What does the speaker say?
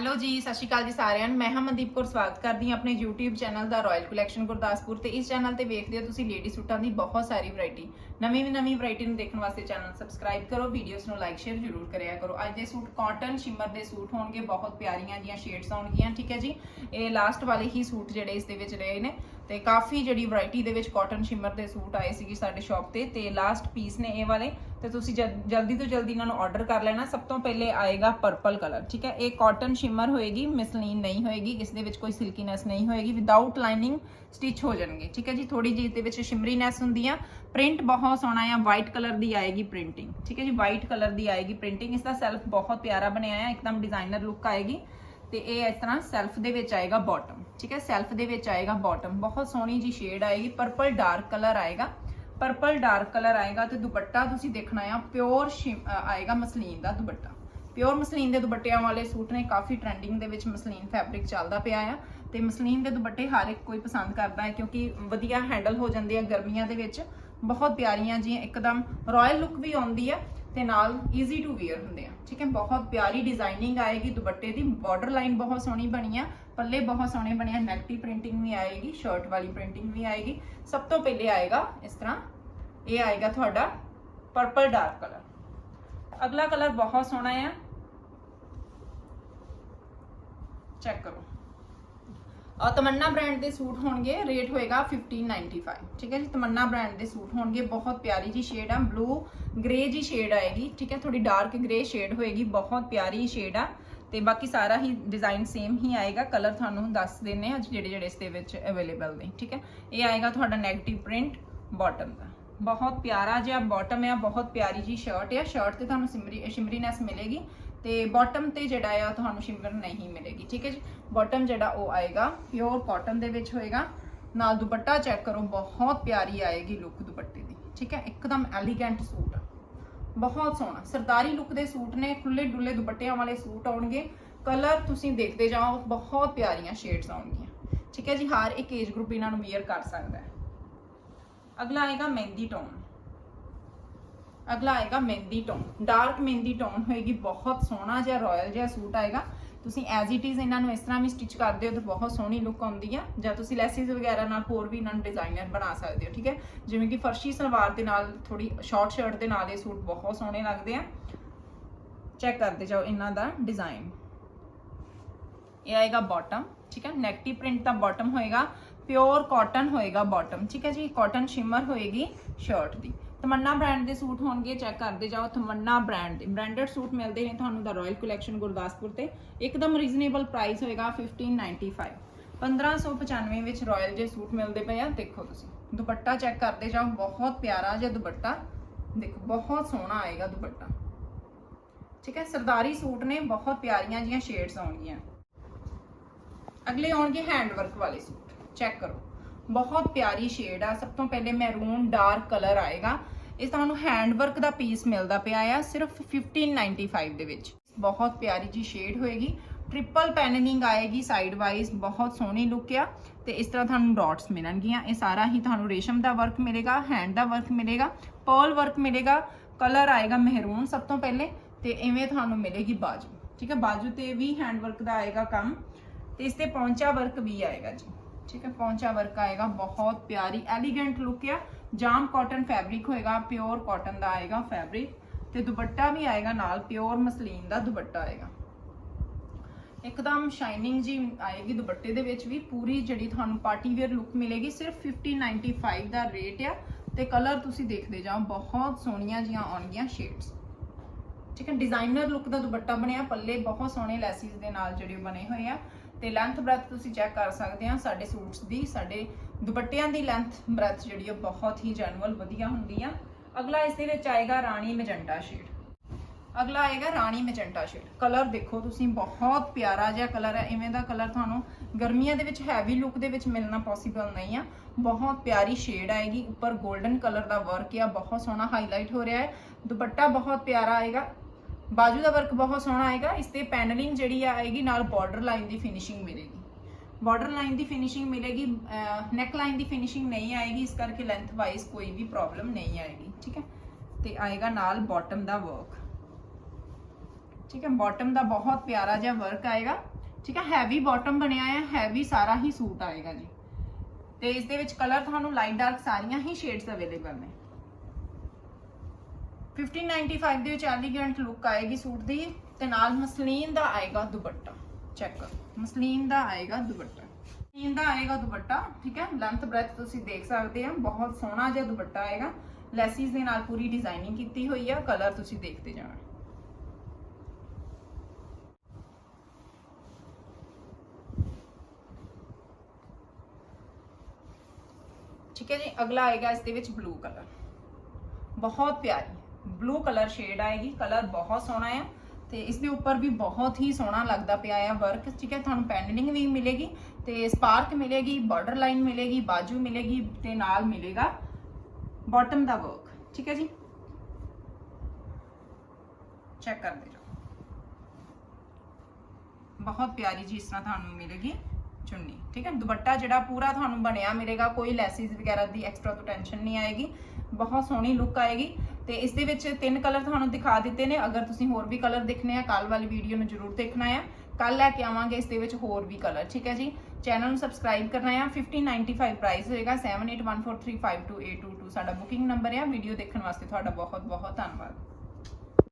Hello ਜੀ, ਸਤਿ ਸ਼੍ਰੀ ਅਕਾਲ ਜੀ ਸਾਰਿਆਂ ਨੂੰ। ਮੈਂ ਹਾਂ ਕੌਰ, ਸਵਾਗਤ ਕਰਦੀ ਹਾਂ ਆਪਣੇ YouTube ਚੈਨਲ ਦਾ ਰਾਇਲ ਕਲੈਕਸ਼ਨ ਗੁਰਦਾਸਪੁਰ ਤੇ। ਇਸ ਚੈਨਲ ਤੇ ਵੇਖਦੇ ਹੋ ਤੁਸੀਂ ਲੇਡੀ ਸੂਟਾਂ ਦੀ ਬਹੁਤ ਸਾਰੀ ਵੈਰਾਈਟੀ ਨਵੀਂ ਨਵੀਂ ਵੈਰਾਈਟੀ ਨੂੰ ਦੇਖਣ ਵਾਸਤੇ ਚੈਨਲ ਸਬਸਕ੍ਰਾਈਬ ਕਰੋ ਵੀਡੀਓਜ਼ ਨੂੰ ਲਾਈਕ ਸ਼ੇਅਰ ਜ਼ਰੂਰ ਕਰਿਆ ਕਰੋ। ਅੱਜ ਦੇ ਸੂਟ ਕਾਟਨ ਸ਼ਿਮਰ ਦੇ ਸੂਟ ਹੋਣਗੇ, ਬਹੁਤ ਪਿਆਰੀਆਂ ਜੀਆਂ ਸ਼ੇਡਸ ਆਉਣਗੀਆਂ, ਠੀਕ ਹੈ ਜੀ? ਇਹ ਲਾਸਟ ਵਾਲੇ ਹੀ ਸੂਟ ਜਿਹੜੇ ਇਸ ਦੇ ਵਿੱਚ ਰਹੇ ਨੇ। ਤੇ ਕਾਫੀ ਜਿਹੜੀ ਵੈਰਾਈਟੀ ਦੇ ਵਿੱਚ ਕਾਟਨ ਸ਼ਿਮਰ ਦੇ ਸੂਟ ਆਏ ਸੀਗੇ ਸਾਡੇ ਸ਼ਾਪ ਤੇ ਤੇ ਲਾਸਟ ਪੀਸ ਨੇ ਇਹ ਵਾਲੇ। ਤੇ ਤੁਸੀਂ ਜਲ- ਜਲਦੀ ਤੋਂ ਜਲਦੀ ਇਹਨਾਂ ਨੂੰ ਆਰਡਰ ਕਰ ਲੈਣਾ। ਸਭ ਤੋਂ ਪਹਿਲੇ ਆਏਗਾ ਪਰਪਲ ਕਲਰ ਠੀਕ ਹੈ? ਇਹ ਕਾਟਨ ਸ਼ਿਮਰ ਹੋਏਗੀ ਮਿਸਲੀਨ ਨਹੀਂ ਹੋਏਗੀ, ਇਸ ਦੇ ਵਿੱਚ ਕੋਈ ਸਿਲਕੀਨੈਸ ਨਹੀਂ ਹੋਏਗੀ ਵਿਦਆਊਟ ਲਾਈਨਿੰਗ ਸਟਿਚ ਹੋ ਜਾਣਗੇ, ਠੀਕ ਹੈ ਜੀ? ਥੋੜੀ ਜਿਹੀ ਦੇ ਵਿੱਚ ਸ਼ਿਮਰੀਨੈਸ ਹੁੰਦੀ ਆ। ਪ੍ਰਿੰਟ ਬਹੁਤ ਸੋਹਣਾ ਆ ਵਾਈਟ ਕਲਰ ਦੀ ਆਏਗੀ ਪ੍ਰਿੰਟਿੰਗ ਠੀਕ ਹੈ ਜੀ? ਵਾਈਟ ਕਲਰ ਦੀ ਆਏਗੀ ਪ੍ਰਿੰਟਿੰਗ ਇਸ ਦਾ ਸੈਲਫ ਬਹੁਤ ਪਿਆਰਾ ਬਣਿਆ ਆ, ਇੱਕਦਮ ਡਿਜ਼ਾਈਨਰ ਲੁੱਕ ਆਏਗੀ। ਤੇ ਇਹ ਇਸ ਤਰ੍ਹਾਂ ਸੈਲਫ ਦੇ ਵਿੱਚ ਆਏਗਾ ਬਾਟਮ ਠੀਕ ਹੈ? ਸੈਲਫ ਦੇ ਵਿੱਚ ਆਏਗਾ ਬਾਟਮ ਬਹੁਤ ਸੋਹਣੀ ਜੀ ਸ਼ੇਡ ਆਏਗੀ ਪਰਪਲ ਡਾਰਕ ਕਲਰ ਆਏਗਾ। ਪਰਪਲ ਡਾਰਕ ਕਲਰ ਆਏਗਾ ਤੇ ਦੁਪੱਟਾ ਤੁਸੀਂ ਦੇਖਣਾ ਆ ਪਿਓਰ ਆਏਗਾ ਮਸਲੀਨ ਦਾ ਦੁਪੱਟਾ। ਪਿਓਰ ਮਸਲੀਨ ਦੇ ਦੁਪੱਟਿਆਂ ਵਾਲੇ ਸੂਟ ਨੇ, ਕਾਫੀ ਟ੍ਰੈਂਡਿੰਗ ਦੇ ਵਿੱਚ ਮਸਲੀਨ ਫੈਬਰਿਕ ਚੱਲਦਾ ਪਿਆ ਆ। ਤੇ ਮਸਲੀਨ ਦੇ ਦੁਪੱਟੇ ਹਰ ਇੱਕ ਕੋਈ ਪਸੰਦ ਕਰਦਾ ਹੈ ਕਿਉਂਕਿ ਵਧੀਆ ਹੈਂਡਲ ਹੋ ਜਾਂਦੇ ਆ ਗਰਮੀਆਂ ਦੇ ਵਿੱਚ। ਬਹੁਤ ਪਿਆਰੀਆਂ ਜੀ ਇੱਕਦਮ ਰਾਇਲ ਲੁੱਕ ਵੀ ਆਉਂਦੀ ਆ। ਤੇ ਨਾਲ ਈਜ਼ੀ ਟੂ ਵੇਅਰ ਹੁੰਦੇ ਆ, ਠੀਕ ਹੈ? ਬਹੁਤ ਪਿਆਰੀ ਡਿਜ਼ਾਈਨਿੰਗ ਆਏਗੀ, ਦੁਪੱਟੇ ਦੀ ਬਾਰਡਰ ਲਾਈਨ ਬਹੁਤ ਸੋਹਣੀ ਬਣੀ ਆ, ਪੱਲੇ ਬਹੁਤ ਸੋਹਣੇ ਬਣੇ ਆ ਨੈਗੇਟਿਵ ਪ੍ਰਿੰਟਿੰਗ ਵੀ ਆਏਗੀ ਸ਼ਰਟ ਵਾਲੀ ਪ੍ਰਿੰਟਿੰਗ ਵੀ ਆਏਗੀ। ਸਭ ਤੋਂ ਪਹਿਲੇ ਆਏਗਾ, ਇਸ ਤਰ੍ਹਾਂ, ਇਹ ਆਏਗਾ ਤੁਹਾਡਾ ਪਰਪਲ ਡਾਰਕ ਕਲਰ ਅਗਲਾ ਕਲਰ ਬਹੁਤ ਸੋਹਣਾ ਆ। ਚੈੱਕ ਕਰੋ। ਔਰ ਤਮੰਨਾ ਬ੍ਰਾਂਡ ਦੇ ਸੂਟ ਹੋਣਗੇ ਰੇਟ ਹੋਏਗਾ 1595 ਠੀਕ ਹੈ ਜੀ, ਤਮੰਨਾ ਬ੍ਰਾਂਡ ਦੇ ਸੂਟ ਹੋਣਗੇ, ਬਹੁਤ ਪਿਆਰੀ ਜੀ ਸ਼ੇਡ ਆ ਬਲੂ ਗ੍ਰੇ ਜੀ ਸ਼ੇਡ ਆਏਗੀ ਠੀਕ ਹੈ ਥੋੜੀ ਡਾਰਕ ਗ੍ਰੇ ਸ਼ੇਡ ਹੋਏਗੀ, ਬਹੁਤ ਪਿਆਰੀ ਸ਼ੇਡ ਆ। ਤੇ ਬਾਕੀ ਸਾਰਾ ਹੀ ਡਿਜ਼ਾਈਨ ਸੇਮ ਹੀ ਆਏਗਾ ਕਲਰ ਤੁਹਾਨੂੰ ਦੱਸ ਦਿੰਨੇ ਅੱਜ ਜਿਹੜੇ ਜਿਹੜੇ ਇਸ ਦੇ ਵਿੱਚ ਅਵੇਲੇਬਲ ਨੇ। ਠੀਕ ਹੈ, ਇਹ ਆਏਗਾ ਤੁਹਾਡਾ 네ਗੇਟਿਵ ਪ੍ਰਿੰਟ ਬਾਟਮ ਦਾ। ਬਹੁਤ ਪਿਆਰਾ ਜਿਹਾ ਬਾਟਮ ਆ, ਬਹੁਤ ਪਿਆਰੀ ਜੀ ਸ਼ਰਟ ਆ। ਸ਼ਰਟ ਤੇ ਤੁਹਾਨੂੰ ਸਿਮਰੀ ਸ਼ਿਮਰੀਨੈਸ ਮਿਲੇਗੀ। ਤੇ ਬਾਟਮ ਤੇ ਜਿਹੜਾ ਆ ਤੁਹਾਨੂੰ ਸ਼ਿਮਰ ਨਹੀਂ ਮਿਲੇਗੀ, ਠੀਕ ਹੈ ਜੀ? ਬਾਟਮ ਜਿਹੜਾ ਉਹ ਆਏਗਾ ਪਿਓਰ ਕਾਟਨ ਦੇ ਵਿੱਚ ਹੋਏਗਾ। ਨਾਲ ਦੁਪੱਟਾ ਚੈੱਕ ਕਰੋ, ਬਹੁਤ ਪਿਆਰੀ ਆਏਗੀ ਲੁੱਕ ਦੁਪੱਟੇ ਦੀ, ਠੀਕ ਹੈ? ਇੱਕਦਮ ਐਲੀਗੈਂਟ ਸੂਟ ਆ। ਬਹੁਤ ਸੋਹਣਾ। ਸਰਦਾਰੀ ਲੁੱਕ ਦੇ ਸੂਟ ਨੇ ਖੁੱਲੇ ਡੁੱਲੇ ਦੁਪੱਟਿਆਂ ਵਾਲੇ ਸੂਟ ਆਉਣਗੇ। ਕਲਰ ਤੁਸੀਂ ਦੇਖਦੇ ਜਾਓ, ਬਹੁਤ ਪਿਆਰੀਆਂ ਸ਼ੇਡਸ ਆਉਣਗੀਆਂ। ਠੀਕ ਹੈ ਜੀ? ਹਰ ਇੱਕ ਏਜ ਗਰੁੱਪ ਇਹਨਾਂ ਨੂੰ ਵੇਅਰ ਕਰ ਸਕਦਾ ਹੈ। ਅਗਲਾ ਆਏਗਾ ਮਹਿੰਦੀ ਟੋਨ ਅਗਲਾ ਆਏਗਾ mehndi tone. Dark mehndi tone ਹੋਏਗੀ, ਬਹੁਤ ਸੋਹਣਾ ਜਿਹਾ ਰਾਇਲ ਜਿਹਾ ਸੂਟ ਆਏਗਾ। ਤੁਸੀਂ ਐਜ਼ ਇਟ ਇਜ਼ ਇਹਨਾਂ ਨੂੰ ਇਸ ਤਰ੍ਹਾਂ ਵੀ ਸਟਿਚ ਕਰਦੇ ਹੋ ਤਾਂ ਬਹੁਤ ਸੋਹਣੀ ਲੁੱਕ ਆਉਂਦੀ ਆ। ਜਾਂ ਤੁਸੀਂ ਲੈਸਿਸ ਵਗੈਰਾ ਨਾਲ ਹੋਰ ਵੀ ਇਹਨਾਂ ਨੂੰ ਡਿਜ਼ਾਈਨਰ ਬਣਾ ਸਕਦੇ ਹੋ, ਠੀਕ ਹੈ? ਜਿਵੇਂ ਕਿ ਫਰਸ਼ੀ ਸਲਵਾਰ ਦੇ ਨਾਲ ਥੋੜੀ ਸ਼ਾਰਟ ਸ਼ਰਟ ਦੇ ਨਾਲ ਇਹ ਸੂਟ ਬਹੁਤ ਸੋਹਣੇ ਲੱਗਦੇ ਆ। ਚੈੱਕ ਕਰਦੇ ਜਾਓ ਇਹਨਾਂ ਦਾ ਡਿਜ਼ਾਈਨ ਇਹ ਆਏਗਾ ਬਾਟਮ ਠੀਕ ਹੈ? ਨੈਗੇਟਿਵ ਪ੍ਰਿੰਟ ਦਾ ਬਾਟਮ ਹੋਏਗਾ ਪਿਓਰ ਕਾਟਨ ਹੋਏਗਾ ਬਾਟਮ ਠੀਕ ਹੈ ਜੀ? ਕਾਟਨ ਸ਼ਿਮਰ ਹੋਏਗੀ ਸ਼ਰਟ ਦੀ। ਤਮੰਨਾ ਬ੍ਰਾਂਡ ਦੇ ਸੂਟ ਹੋਣਗੇ ਚੈੱਕ ਕਰਦੇ ਜਾਓ, ਤਮੰਨਾ ਬ੍ਰਾਂਡ ਦੇ। ਬ੍ਰਾਂਡਡ ਸੂਟ ਮਿਲਦੇ ਨੇ ਤੁਹਾਨੂੰ ਦਾ ਰਾਇਲ ਕਲੈਕਸ਼ਨ ਗੁਰਦਾਸਪੁਰ ਤੇ। ਇੱਕਦਮ ਰੀਜ਼ਨੇਬਲ ਪ੍ਰਾਈਸ ਹੋਏਗਾ 1595 1595 ਵਿੱਚ ਰਾਇਲ ਜੇ ਸੂਟ ਮਿਲਦੇ ਪਏ ਆ, ਦੇਖੋ ਤੁਸੀਂ। ਦੁਪੱਟਾ ਚੈੱਕ ਕਰਦੇ ਜਾਓ, ਬਹੁਤ ਪਿਆਰਾ ਜਿਹਾ ਦੁਪੱਟਾ। ਦੇਖੋ, ਬਹੁਤ ਸੋਹਣਾ ਆਏਗਾ ਦੁਪੱਟਾ। ਠੀਕ ਹੈ, ਸਰਦਾਰੀ ਸੂਟ ਨੇ, ਬਹੁਤ ਪਿਆਰੀਆਂ ਜੀਆਂ ਸ਼ੇਡਸ ਆਉਣਗੀਆਂ। ਅਗਲੇ ਆਉਣਗੇ ਹੈਂਡ ਵਰਕ ਵਾਲੇ ਸੂਟ। ਚੈੱਕ ਕਰੋ। ਬਹੁਤ ਪਿਆਰੀ ਸ਼ੇਡ ਆ। ਸਭ ਤੋਂ ਪਹਿਲੇ ਮੈਰੂਨ ਡਾਰਕ ਕਲਰ ਆਏਗਾ। ਇਹ ਤੁਹਾਨੂੰ ਹੈਂਡ ਵਰਕ ਦਾ ਪੀਸ ਮਿਲਦਾ ਪਿਆ ਆ, ਸਿਰਫ 1595 ਦੇ ਵਿੱਚ। ਬਹੁਤ ਪਿਆਰੀ ਜੀ ਸ਼ੇਡ ਹੋਏਗੀ। ਟ੍ਰਿਪਲ ਪੈਨਲਿੰਗ ਆਏਗੀ ਸਾਈਡ ਵਾਈਜ਼ ਬਹੁਤ ਸੋਹਣੀ ਲੁੱਕ ਆ। ਤੇ ਇਸ ਤਰ੍ਹਾਂ ਤੁਹਾਨੂੰ ਡਾਟਸ ਮਿਲਣਗੀਆਂ। ਇਹ ਸਾਰਾ ਹੀ ਤੁਹਾਨੂੰ ਰੇਸ਼ਮ ਦਾ ਵਰਕ ਮਿਲੇਗਾ ਹੈਂਡ ਦਾ ਵਰਕ ਮਿਲੇਗਾ ਪਰਲ ਵਰਕ ਮਿਲੇਗਾ ਕਲਰ ਆਏਗਾ ਮਹਿਰੂਨ ਸਭ ਤੋਂ ਪਹਿਲੇ। ਤੇ ਐਵੇਂ ਤੁਹਾਨੂੰ ਮਿਲੇਗੀ ਬਾਜੂ। ਠੀਕ ਹੈ ਬਾਜੂ ਤੇ ਵੀ ਹੈਂਡ ਵਰਕ ਦਾ ਆਏਗਾ ਕੰਮ। ਤੇ ਇਸ ਤੇ ਪੌਂਚਾ ਵਰਕ ਵੀ ਆਏਗਾ ਜੀ। ਠੀਕ ਹੈ, ਪੌਂਚਾ ਵਰਕ ਆਏਗਾ, ਬਹੁਤ ਪਿਆਰੀ ਐਲੀਗੈਂਟ ਲੁੱਕ ਆ। ਜਾਮ ਕਾਟਨ ਫੈਬਰਿਕ ਹੋਏਗਾ ਪਿਓਰ ਕਾਟਨ ਦਾ ਆਏਗਾ ਫੈਬਰਿਕ ਤੇ ਦੁਪੱਟਾ ਵੀ ਆਏਗਾ ਨਾਲ ਪਿਓਰ ਮਸਲੀਨ ਦਾ ਦੁਪੱਟਾ ਆਏਗਾ। ਇੱਕਦਮ ਸ਼ਾਈਨਿੰਗ ਜੀ ਆਏਗੀ ਦੁਪੱਟੇ ਦੇ ਵਿੱਚ ਵੀ, ਪੂਰੀ ਜਿਹੜੀ ਤੁਹਾਨੂੰ ਪਾਰਟੀ ਵੇਅਰ ਲੁੱਕ ਮਿਲੇਗੀ, ਸਿਰਫ 1595 ਦਾ ਰੇਟ ਆ ਤੇ ਕਲਰ ਤੁਸੀਂ ਦੇਖਦੇ ਜਾਓ, ਬਹੁਤ ਸੋਹਣੀਆਂ ਜੀਆਂ ਆਉਣਗੀਆਂ ਸ਼ੇਡਸ ਠੀਕ ਹੈ ਡਿਜ਼ਾਈਨਰ ਲੁੱਕ ਦਾ ਦੁਪੱਟਾ ਬਣਿਆ, ਪੱਲੇ ਬਹੁਤ ਸੋਹਣੇ ਲੈਸਿਸ ਦੇ ਨਾਲ ਜਿਹੜੇ ਬਣੇ ਹੋਏ ਆ। ਤੇ ਲੈਂਥ ਬ੍ਰੈਥ ਤੁਸੀਂ ਚੈੱਕ ਕਰ ਸਕਦੇ ਆ, ਸਾਡੇ ਸੂਟਸ ਦੀ, ਸਾਡੇ ਦੁਪੱਟਿਆਂ ਦੀ ਲੈਂਥ ਬ੍ਰੈਥ ਜਿਹੜੀ ਆ, ਬਹੁਤ ਹੀ ਜੈਨੂਅਲ ਵਧੀਆ ਹੁੰਦੀ ਆ। ਅਗਲਾ ਇਸ ਦੇ ਵਿੱਚ ਆਏਗਾ ਰਾਣੀ ਮੈਜੈਂਟਾ ਸ਼ੇਡ ਅਗਲਾ ਆਏਗਾ ਰਾਣੀ ਮੈਜੈਂਟਾ ਸ਼ੇਡ ਕਲਰ ਦੇਖੋ ਤੁਸੀਂ, ਬਹੁਤ ਪਿਆਰਾ ਜਿਹਾ ਕਲਰ ਹੈ ਇਵੇਂ ਦਾ ਕਲਰ ਤੁਹਾਨੂੰ ਗਰਮੀਆਂ ਦੇ ਵਿੱਚ ਹੈਵੀ ਲੁੱਕ ਦੇ ਵਿੱਚ ਮਿਲਣਾ ਪੋਸੀਬਲ ਨਹੀਂ ਆ। ਬਹੁਤ ਪਿਆਰੀ ਸ਼ੇਡ ਆਏਗੀ। ਉੱਪਰ 골ਡਨ ਕਲਰ ਦਾ ਵਰਕ ਆ। ਬਹੁਤ ਸੋਹਣਾ ਹਾਈਲਾਈਟ ਹੋ ਰਿਹਾ ਹੈ। ਦੁਪੱਟਾ ਬਹੁਤ ਪਿਆਰਾ ਆਏਗਾ। ਬਾਜੂ ਦਾ ਵਰਕ ਬਹੁਤ ਸੋਹਣਾ ਆਏਗਾ, ਇਸ ਤੇ ਪੈਨਲਿੰਗ ਜਿਹੜੀ ਆਏਗੀ ਨਾਲ ਬਾਰਡਰ ਲਾਈਨ ਦੀ ਫਿਨਿਸ਼ਿੰਗ ਮਿਲੇਗੀ। ਬਾਰਡਰ ਲਾਈਨ ਦੀ ਫਿਨਿਸ਼ਿੰਗ ਮਿਲੇਗੀ ਨੈਕ ਲਾਈਨ ਦੀ ਫਿਨਿਸ਼ਿੰਗ ਨਹੀਂ ਆਏਗੀ, ਇਸ ਕਰਕੇ ਲੈਂਥ ਵਾਈਜ਼ ਕੋਈ ਵੀ ਪ੍ਰੋਬਲਮ ਨਹੀਂ ਆਏਗੀ, ਠੀਕ ਹੈ? ਤੇ ਆਏਗਾ ਨਾਲ ਬਾਟਮ ਦਾ ਵਰਕ ਠੀਕ ਹੈ? ਬਾਟਮ ਦਾ ਬਹੁਤ ਪਿਆਰਾ ਜਿਹਾ ਵਰਕ ਆਏਗਾ, ਠੀਕ ਹੈ? ਹੈਵੀ ਬਾਟਮ ਬਣਿਆ ਹੈ ਹੈਵੀ ਸਾਰਾ ਹੀ ਸੂਟ ਆਏਗਾ ਜੀ। ਤੇ ਇਸ ਦੇ ਵਿੱਚ ਕਲਰ ਤੁਹਾਨੂੰ ਲਾਈਟ ਡਾਰਕ ਸਾਰੀਆਂ ਹੀ ਸ਼ੇਡਸ ਅਵੇਲੇਬਲ ਨੇ। 1595 ਦੇ ਵਿੱਚ ਐਲੀਗੈਂਟ ਲੁੱਕ ਆਏਗੀ ਸੂਟ ਦੀ ਤੇ ਨਾਲ ਮਸਲੀਨ ਦਾ ਆਏਗਾ ਦੁਪੱਟਾ। ਚੈੱਕ ਕਰੋ। ਮਸਲੀਨ ਦਾ ਆਏਗਾ ਦੁਪੱਟਾ। ਮਸਲੀਨ ਦਾ ਆਏਗਾ ਦੁਪੱਟਾ, ਠੀਕ ਹੈ? ਲੈਂਥ ਬ੍ਰੈਥ ਤੁਸੀਂ ਦੇਖ ਸਕਦੇ ਆ ਬਹੁਤ ਸੋਹਣਾ ਜਿਹਾ ਦੁਪੱਟਾ ਆਏਗਾ। ਲੈਸਿਸ ਦੇ ਨਾਲ ਪੂਰੀ ਡਿਜ਼ਾਈਨਿੰਗ ਕੀਤੀ ਹੋਈ ਆ। ਕਲਰ ਤੁਸੀਂ ਦੇਖਦੇ ਜਾਣਾ। ਠੀਕ ਹੈ ਜੀ? ਅਗਲਾ ਆਏਗਾ ਇਸ ਦੇ ਵਿੱਚ ਬਲੂ ਕਲਰ ਬਹੁਤ ਪਿਆਰੀ। ਬਲੂ ਕਲਰ ਸ਼ੇਡ ਆਏਗੀ ਕਲਰ ਬਹੁਤ ਸੋਹਣਾ ਆ ਤੇ ਇਸ ਦੇ ਉੱਪਰ ਵੀ ਬਹੁਤ ਹੀ ਸੋਹਣਾ ਲੱਗਦਾ ਪਿਆ ਹੈ ਵਰਕ ਠੀਕ ਹੈ? ਤੁਹਾਨੂੰ ਪੈਂਡਲਿੰਗ ਵੀ ਮਿਲੇਗੀ ਤੇ ਸਪਾਰਕ ਮਿਲੇਗੀ ਬਾਰਡਰ ਲਾਈਨ ਮਿਲੇਗੀ, ਬਾਜੂ ਮਿਲੇਗੀ ਤੇ ਨਾਲ ਮਿਲੇਗਾ ਬਾਟਮ ਦਾ ਵਰਕ ਠੀਕ ਹੈ ਜੀ? ਚੈੱਕ ਕਰਦੇ ਜਾਓ ਬਹੁਤ ਪਿਆਰੀ ਜੀ ਇਸ ਤਰ੍ਹਾਂ ਤੁਹਾਨੂੰ ਮਿਲੇਗੀ ਚੁੰਨੀ, ਠੀਕ ਹੈ? ਦੁਪੱਟਾ ਜਿਹੜਾ ਪੂਰਾ ਤੁਹਾਨੂੰ ਬਣਿਆ ਮਿਲੇਗਾ, ਕੋਈ ਲੈਸਿਸ ਵਗੈਰਾ ਦੀ ਐਕਸਟਰਾ ਤੋਂ ਟੈਨਸ਼ਨ ਨਹੀਂ ਆਏਗੀ, ਬਹੁਤ ਸੋਹਣੀ ਲੁੱਕ ਆਏਗੀ। ਤੇ ਇਸ ਦੇ ਵਿੱਚ ਤਿੰਨ ਕਲਰ ਤੁਹਾਨੂੰ ਦਿਖਾ ਦਿੱਤੇ ਨੇ। ਅਗਰ ਤੁਸੀਂ ਹੋਰ ਵੀ ਕਲਰ ਦੇਖਣੇ ਆ ਕੱਲ ਵਾਲੀ ਵੀਡੀਓ ਨੂੰ ਜਰੂਰ ਦੇਖਣਾ ਆ। ਕੱਲ ਲੈ ਕੇ ਆਵਾਂਗੇ ਇਸ ਦੇ ਵਿੱਚ ਹੋਰ ਵੀ ਕਲਰ ਠੀਕ ਹੈ ਜੀ? ਚੈਨਲ ਨੂੰ ਸਬਸਕ੍ਰਾਈਬ ਕਰਨਾ ਹੈ 1595 ਪ੍ਰਾਈਸ ਹੋਏਗਾ। 7814352822 ਸਾਡਾ ਬੁਕਿੰਗ ਨੰਬਰ ਆ। ਵੀਡੀਓ ਦੇਖਣ ਵਾਸਤੇ ਤੁਹਾਡਾ ਬਹੁਤ ਬਹੁਤ ਧੰਨਵਾਦ।